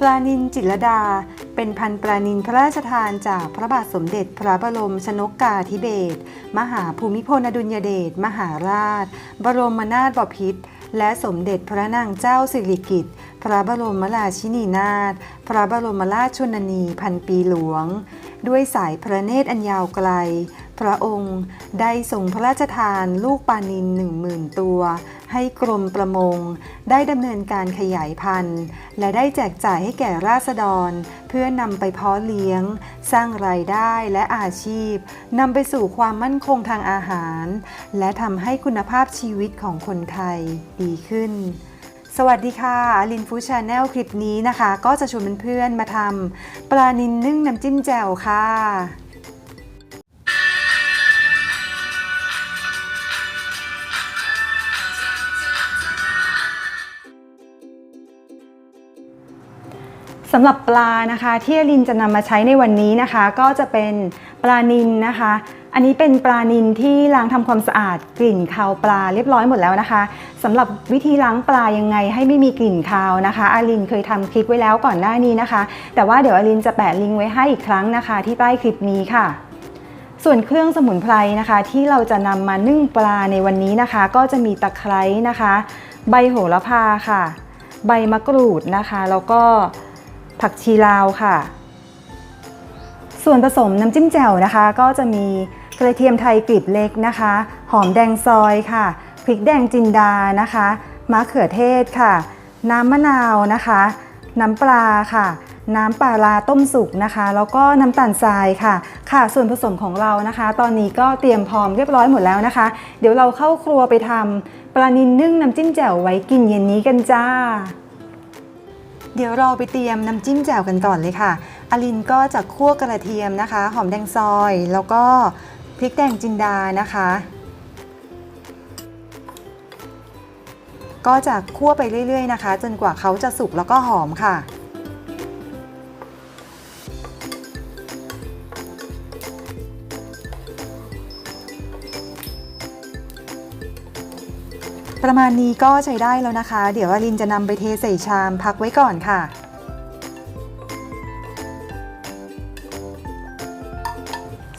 ปลานินจิตรดา เป็นพันปลานินพระราชทานจากพระบาทสมเด็จพระบรมชนกกาธิเบศรมหาภูมิพลอดุลยเดชมหาราช บรมนาถบพิตรและสมเด็จพระนางเจ้าสิริกิติ์พระบรมราชินีนาถพระบรมราชชนนีพันปีหลวง ด้วยสายพระเนตรอันยาวไกล พระองค์ได้ทรงพระราชทานลูกปลานินหนึ่งหมื่นตัว ให้กรมประมง ได้ดำเนินการขยายพันธุ์ และได้แจกจ่ายให้แก่ราษฎร เพื่อนำไปเพาะเลี้ยง สร้างรายได้และอาชีพนำไปสู่ความมั่นคงทางอาหาร และทำให้คุณภาพชีวิตของคนไทยดีขึ้นสวัสดีค่ะลินฟูชาแนลคลิปนี้นะคะ ก็จะชวนเพื่อนๆมาทำปลานินนึ่งน้ำจิ้มแจ่วค่ะำหรับปลานะคะที่อลินจะนำมาใช้ในวันนี้นะคะ ก็จะเป็นปลานินนะคะ อันนี้เป็นปลานินที่ล้างทำความสะอาดกลิ่นคาวปลาเรียบร้อยหมดแล้วนะคะสำหรับวิธีล้างปลายังไงให้ไม่มีกลิ่นคาวนะคะอลินเคยทำคลิปไว้แล้วก่อนหน้านี้นะคะ แต่ว่าเดี๋ยวอลินจะแปะลิงก์ไว้ให้อีกครั้งนะคะ ที่ใต้คลิปนี้ค่ะส่วนเครื่องสมุนไพรนะคะ ที่เราจะนำมานึ่งปลาในวันนี้นะคะ ก็จะมีตะไคร้นะคะ ใบโหระพาค่ะ ใบมะกรูดนะคะ แล้วก็ ผักชีลาวค่ะ ส่วนผสมน้ำจิ้มแจ่วนะคะ ก็จะมีกระเทียมไทยกลีบเล็กนะคะ หอมแดงซอยค่ะ พริกแดงจินดานะคะมะเขือเทศค่ะ น้ำมะนาวนะคะ น้ำปลาค่ะ น้ำปลาลาต้มสุกนะคะ แล้วก็น้ำตาลทรายค่ะ ค่ะ ส่วนผสมของเรานะคะ ตอนนี้ก็เตรียมพร้อมเรียบร้อยหมดแล้วนะคะ เดี๋ยวเราเข้าครัวไปทำปลานินนึ่งน้ำจิ้มแจ่วไว้กินเย็นนี้กันจ้า เดี๋ยวเราไปเตรียมน้ำจิ้มแจ่วกันก่อนเลยค่ะอลินก็จะคั่วกระเทียมนะคะ หอมแดงซอย แล้วก็พริกแดงจินดานะคะ ก็จะคั่วไปเรื่อยๆนะคะ จนกว่าเขาจะสุกแล้วก็หอมค่ะ ประมาณนี้ก็ใช้ได้แล้วนะคะ เดี๋ยวอลินจะนำไปเทใส่ชามพักไว้ก่อนค่ะ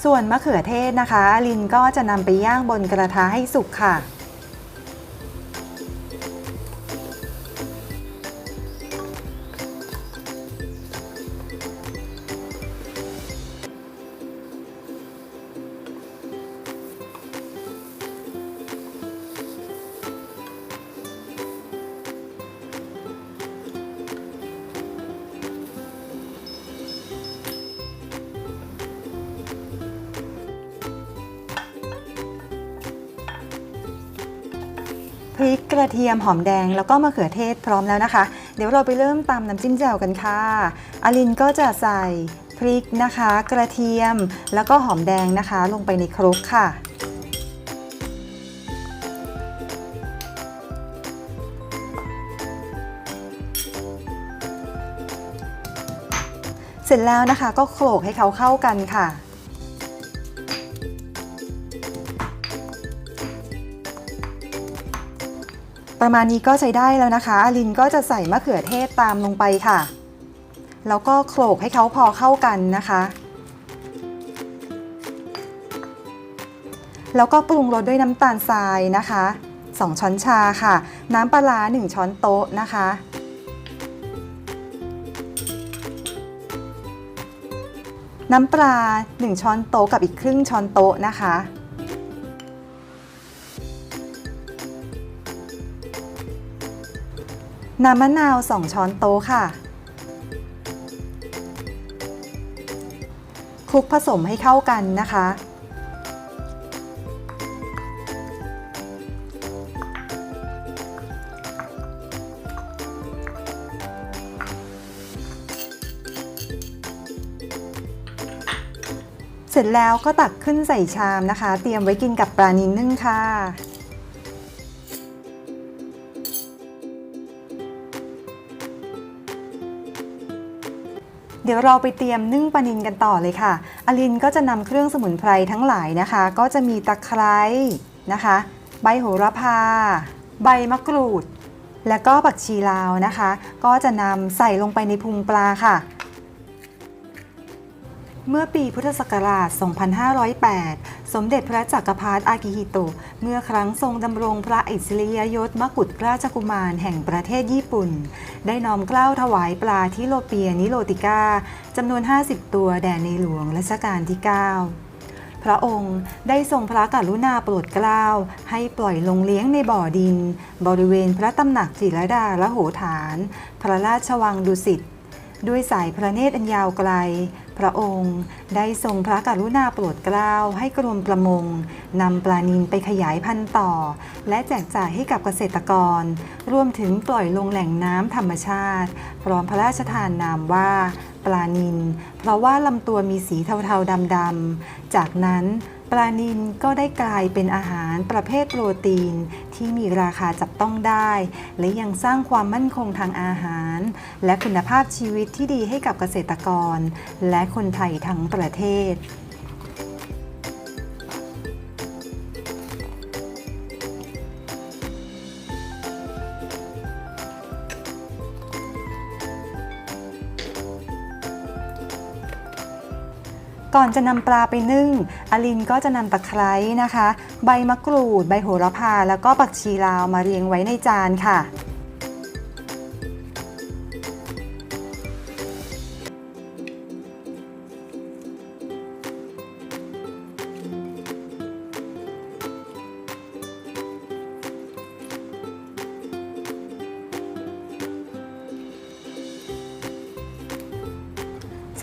ส่วนมะเขือเทศนะคะอลินก็จะนำไปย่างบนกระทะให้สุกค่ะ กระเทียมหอมแดงแล้วก็มะเขือเทศพร้อมแล้วนะคะ เดี๋ยวเราไปเริ่มตำน้ำจิ้มแจ่วกันค่ะอลินก็จะใส่พริกนะคะ กระเทียมแล้วก็หอมแดงนะคะ ลงไปในครกค่ะเสร็จแล้วนะคะก็โขลกให้เขาเข้ากันค่ะ ประมาณนี้ก็ใช้ได้แล้วนะคะอลินก็จะใส่มะเขือเทศตามลงไปค่ะ แล้วก็โขลกให้เขาพอเข้ากันนะคะ แล้วก็ปรุงรสด้วยน้ำตาลทรายนะคะ 2 ช้อนชาค่ะ น้ำปลาร้า1ช้อนโต๊ะนะคะน้ำปลา 1 ช้อนโต๊ะกับอีกครึ่งช้อนโต๊ะนะคะ น้ำมะนาว 2 ช้อนโต๊ะค่ะ คลุกผสมให้เข้ากันนะคะ เสร็จแล้วก็ตักขึ้นใส่ชามนะคะ เตรียมไว้กินกับปลานินนึ่งค่ะ ดี๋ยวเราไปเตรียมนึ่งปลานินกันต่อเลยค่ะอลินก็จะนำเครื่องสมุนไพรทั้งหลายนะคะ ก็จะมีตะไคร้นะคะ ใบโหระพา ใบมะกรูด และก็ผักชีลาวนะคะ ก็จะนำใส่ลงไปในพุงปลาค่ะ เมื่อปีพุทธศักราช 2508 สมเด็จพระจักรพรรดิอากิฮิโตะ เมื่อครั้งทรงดำรงพระอิสริยยศมกุฎราชกุมารแห่งประเทศญี่ปุ่น ได้น้อมเกล้าถวายปลาทิโลเปียนิโรติก้าจำนวน 50 ตัวแด่ในหลวงรัชกาลที่ 9 พระองค์ได้ทรงพระกรุณาโปรดเกล้า ให้ปล่อยลงเลี้ยงในบ่อดิน บริเวณพระตำหนักจิรดาละโหฐาน พระราชวังดุสิตด้วยสายพระเนตรอันยาวไกล พระองค์ได้ทรงพระกรุณาโปรดเกล้าให้กรมประมงนำปลานิลไปขยายพันธุ์ต่อ และแจกจ่ายให้กับเกษตรกร รวมถึงปล่อยลงแหล่งน้ำธรรมชาติ พร้อมพระราชทานนามว่าปลานิลเพราะว่าลำตัวมีสีเทาๆดำๆจากนั้นปลานิลก็ได้กลายเป็นอาหารประเภทโปรตีน ที่มีราคาจับต้องได้ และยังสร้างความมั่นคงทางอาหาร และคุณภาพชีวิตที่ดีให้กับเกษตรกร และคนไทยทั้งประเทศก่อนจะนำปลาไปนึ่งอลินก็จะนำตะไคร้นะคะ ใบมะกรูด ใบโหระพา แล้วก็ผักชีลาวมาเรียงไว้ในจานค่ะ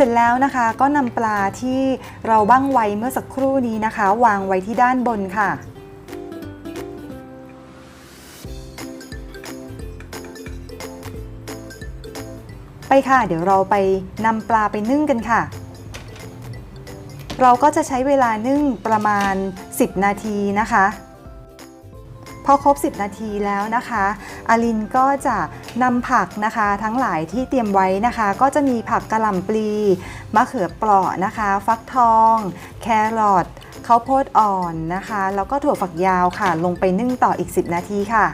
เสร็จแล้วนะคะก็นำปลาที่เราบ้างไว้เมื่อสักครู่นี้นะคะ วางไว้ที่ด้านบนค่ะไปค่ะเดี๋ยวเราไปนำปลาไปนึ่งกันค่ะ เราก็จะใช้เวลานึ่งประมาณ 10 นาทีนะคะ พอครบ 10 นาทีแล้วนะคะอาลินก็จะนำผักนะคะ ทั้งหลายที่เตรียมไว้นะคะ ก็จะมีผักกระหล่ำปลีมะเขือเปราะนะคะ ฟักทอง แครอทข้าวโพดอ่อนนะคะ แล้วก็ถั่วฝักยาวค่ะ ลงไปนึ่งต่ออีก 10 นาทีค่ะ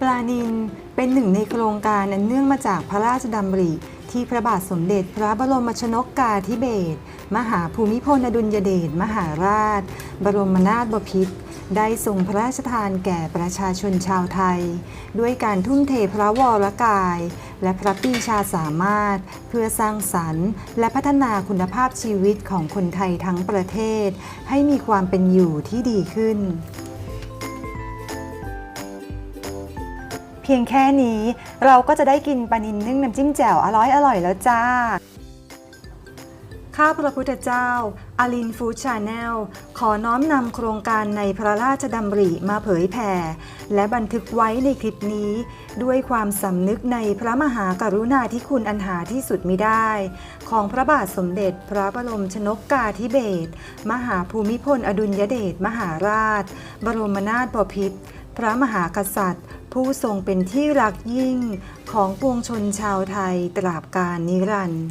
ปลานินเป็นหนึ่งในโครงการอันเนื่องมาจากพระราชดำริ ที่พระบาทสมเด็จพระบรมชนกกาธิเบศรมหาภูมิพลอดุลยเดชมหาราช บรมนาถบพิตรได้ทรงพระราชทานแก่ประชาชนชาวไทย ด้วยการทุ่มเทพระวรกาย และพระปีชาสามารถ เพื่อสร้างสรรค์ และพัฒนาคุณภาพชีวิตของคนไทยทั้งประเทศ ให้มีความเป็นอยู่ที่ดีขึ้น เพียงแค่นี้เราก็จะได้กินปลานินนึ่งน้ำจิ้มแจ่วอร่อยอร่อยแล้วจ้า ข้าพระพุทธเจ้าอาลินฟูชาแนลขอน้อมนำโครงการในพระราชดำริมาเผยแผ่ และบันทึกไว้ในคลิปนี้ ด้วยความสำนึกในพระมหากรุณาธิคุณอันหาที่สุดมิได้ ของพระบาทสมเด็จพระบรมชนกกาธิเบศรมหาภูมิพลอดุลยเดชมหาราช บรมนาถบพิตรพระมหากษัตริย์ ผู้ทรงเป็นที่รักยิ่งของปวงชนชาวไทยตราบกาลนิรันดร์